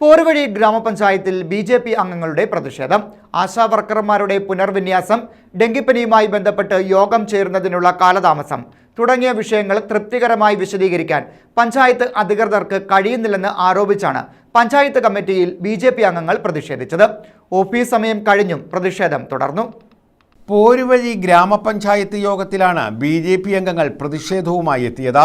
പോരുവഴി ഗ്രാമപഞ്ചായത്തിൽ B J P അംഗങ്ങളുടെ പ്രതിഷേധം. ആശാ വർക്കർമാരുടെ പുനർവിന്യാസം ഡെങ്കിപ്പനിയുമായി ബന്ധപ്പെട്ട് യോഗം ചേരുന്നതിനുള്ള കാലതാമസം തുടങ്ങിയ വിഷയങ്ങൾ തൃപ്തികരമായി വിശദീകരിക്കാൻ പഞ്ചായത്ത് അധികൃതർക്ക് കഴിയുന്നില്ലെന്ന് ആരോപിച്ചാണ് പഞ്ചായത്ത് കമ്മിറ്റിയിൽ ബി അംഗങ്ങൾ പ്രതിഷേധിച്ചത്. ഓഫീസ് സമയം കഴിഞ്ഞും പ്രതിഷേധം തുടർന്നു. പോരുവഴി ഗ്രാമപഞ്ചായത്ത് യോഗത്തിലാണ് ബി അംഗങ്ങൾ പ്രതിഷേധവുമായി എത്തിയത്.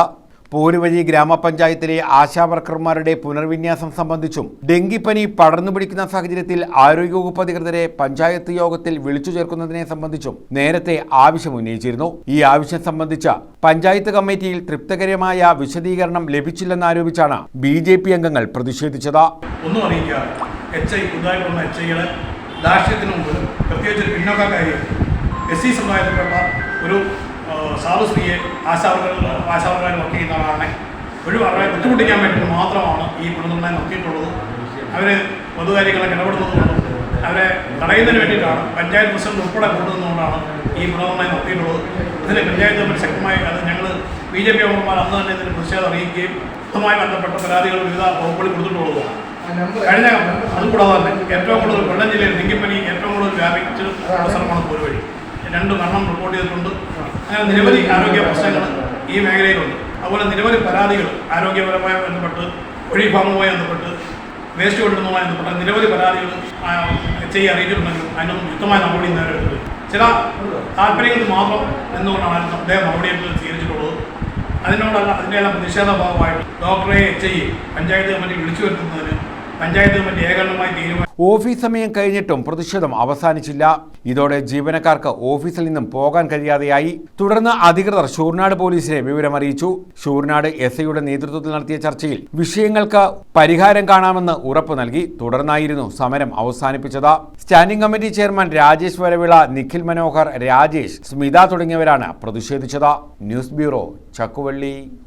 പോരുവഴി ഗ്രാമപഞ്ചായത്തിലെ ആശാവർക്കർമാരുടെ പുനർവിന്യാസം സംബന്ധിച്ചും ഡെങ്കിപ്പനി പടർന്നു പിടിക്കുന്ന സാഹചര്യത്തിൽ ആരോഗ്യവകുപ്പ് അധികൃതരെ പഞ്ചായത്ത് യോഗത്തിൽ വിളിച്ചു ചേർക്കുന്നതിനെ സംബന്ധിച്ചും നേരത്തെ ആവശ്യം ഉന്നയിച്ചിരുന്നു. ഈ ആവശ്യം സംബന്ധിച്ച പഞ്ചായത്ത് കമ്മിറ്റിയിൽ തൃപ്തകരമായ വിശദീകരണം ലഭിച്ചില്ലെന്നാരോപിച്ചാണ് ബി ജെ പി അംഗങ്ങൾ പ്രതിഷേധിച്ചത്. ഒന്നും അറിയിക്കുക ഒരു ആ, സാധു സ്ത്രീയെ ആശാവർക്കർ ആശാവർക്കാർ വർക്ക് ചെയ്യുന്ന ആളാണ്. ഒരു അവരെ ബുദ്ധിമുട്ടിക്കാൻ വേണ്ടി മാത്രമാണ് ഈ കുടുംബങ്ങളെ നോക്കിയിട്ടുള്ളത്. അവർ പൊതുകാര്യങ്ങളൊക്കെ ഇടപെടുന്നതുകൊണ്ടും അവരെ തടയുന്നതിന് വേണ്ടിയിട്ടാണ് പഞ്ചായത്ത് പ്രസിഡന്റ് ഉൾപ്പെടെ കൊണ്ടുവന്നുകൊണ്ടാണ് ഈ പുനർനിർണയം നോക്കിയിട്ടുള്ളത്. ഇതിന് പഞ്ചായത്ത് തമ്മിൽ ശക്തമായി അത് ഞങ്ങൾ ബി ജെ പി അംഗന്മാർ അന്ന് തന്നെ ഇതിന് പ്രതിഷേധം അറിയിക്കുകയും ഇതുമായി ബന്ധപ്പെട്ട പരാതികൾ വിവിധ വകുപ്പുകളിൽ കൊടുത്തിട്ടുള്ളതാണ് കഴിഞ്ഞ അതുകൂടാതെ തന്നെ ഏറ്റവും കൂടുതൽ കൊല്ലം ജില്ലയിൽ ഡെങ്കിപ്പനി ഏറ്റവും കൂടുതൽ വ്യാപിച്ച സ്ഥലമാണ് പോരുവഴി രണ്ട് മരണം റിപ്പോർട്ട് ചെയ്തിട്ടുണ്ട്. അങ്ങനെ നിരവധി ആരോഗ്യ പ്രശ്നങ്ങൾ ഈ മേഖലയിലുണ്ട്. അതുപോലെ നിരവധി പരാതികൾ ആരോഗ്യപരമായി ബന്ധപ്പെട്ട് ഒഴിഫാമുമായി ബന്ധപ്പെട്ട് വേസ്റ്റ് കൊണ്ടുവന്നതുമായി ബന്ധപ്പെട്ട നിരവധി പരാതികൾ എച്ച് ഐ അറിയിച്ചിട്ടുണ്ടെങ്കിലും അതിനൊന്നും യുക്തമായ നടപടി നേരിടുന്നത് ചില താല്പര്യങ്ങൾ മാത്രം നിന്നുകൊണ്ടാണ് അദ്ദേഹം നടപടിയെടുത്ത് സ്വീകരിച്ചിട്ടുള്ളത്? അതിനോടല്ല അതിന്റെ എല്ലാം പ്രതിഷേധ ഭാഗമായിട്ട് ഡോക്ടറെ എച്ച് ഐ പഞ്ചായത്ത് കമ്മിറ്റി വിളിച്ചു വരുത്തുന്നതിന് ഓഫീസ് സമയം കഴിഞ്ഞിട്ടും പ്രതിഷേധം അവസാനിച്ചില്ല. ഇതോടെ ജീവനക്കാർക്ക് ഓഫീസിൽ നിന്നും പോകാൻ കഴിയാതെയായി. തുടർന്ന് അധികൃതർ ഷൂർനാട് പോലീസിനെ വിവരമറിയിച്ചു. ഷൂർനാട് എസ് ഐയുടെ നേതൃത്വത്തിൽ നടത്തിയ ചർച്ചയിൽ വിഷയങ്ങൾക്ക് പരിഹാരം കാണാമെന്ന് ഉറപ്പ് നൽകി. തുടർന്നായിരുന്നു സമരം അവസാനിപ്പിച്ചത്. Standing committee chairman Rajesh Varavila Nikhil Manohar Rajesh Smitha തുടങ്ങിയവരാണ് പ്രതിഷേധിച്ചത്. News bureau Chakkuvally.